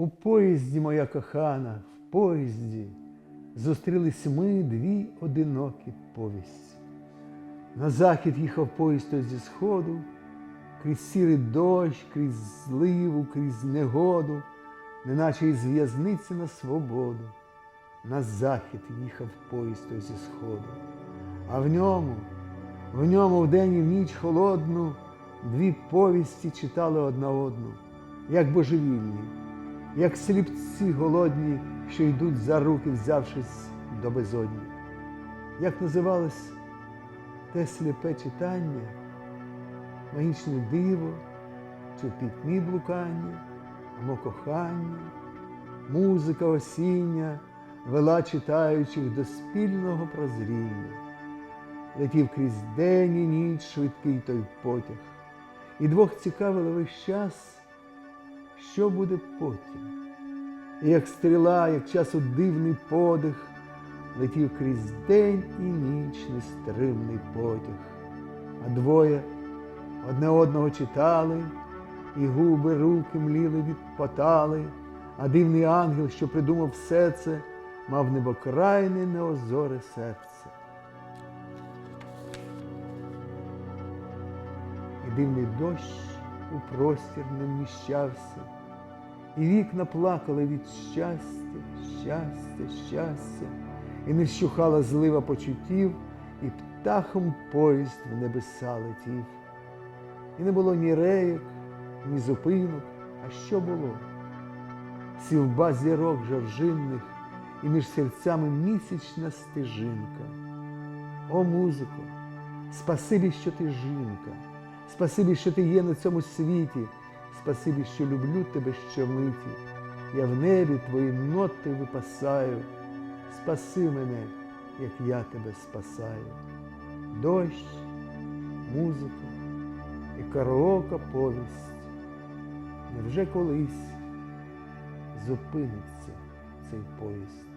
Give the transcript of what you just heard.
У поїзді, моя кохана, в поїзді зустрілись ми дві одинокі повісті. На захід їхав поїзд зі сходу, крізь сірий дощ, крізь зливу, крізь негоду, неначе із в'язниці на свободу. На захід їхав поїзд зі сходу, а в ньому, в ньому вдень і в ніч холодну дві повісті читали одна одну, як божевільні, як сліпці голодні, що йдуть за руки, взявшись до безодні. Як називалось те сліпе читання, магічне диво, чи в пітьмі блукання, або кохання, музика осіння вела читаючих до спільного прозріння. Летів крізь день і ніч швидкий той потяг, і двох цікавило весь час, що буде потім. І як стріла, як часу дивний подих, летів крізь день і ніч нестримний потяг, а двоє одне одного читали, і губи руки мліли від потали, а дивний ангел, що придумав все це, мав небокрайне неозоре серце. І дивний дощ у простір не вміщався, і вікна плакали від щастя, щастя, щастя, і не вщухала злива почуттів, і птахом поїзд в небеса летів. І не було ні рейок, ні зупинок, а що було? Сівба зірок жоржинних, і між серцями місячна стежинка. О, музико, спасибі, що ти жінка, спасибі, що ти є на цьому світі, спасибі, що люблю тебе щомиті. Я в небі твої ноти випасаю. Спаси мене, як я тебе спасаю. Дощ, музика і караока повість. Невже колись зупиниться цей поїзд?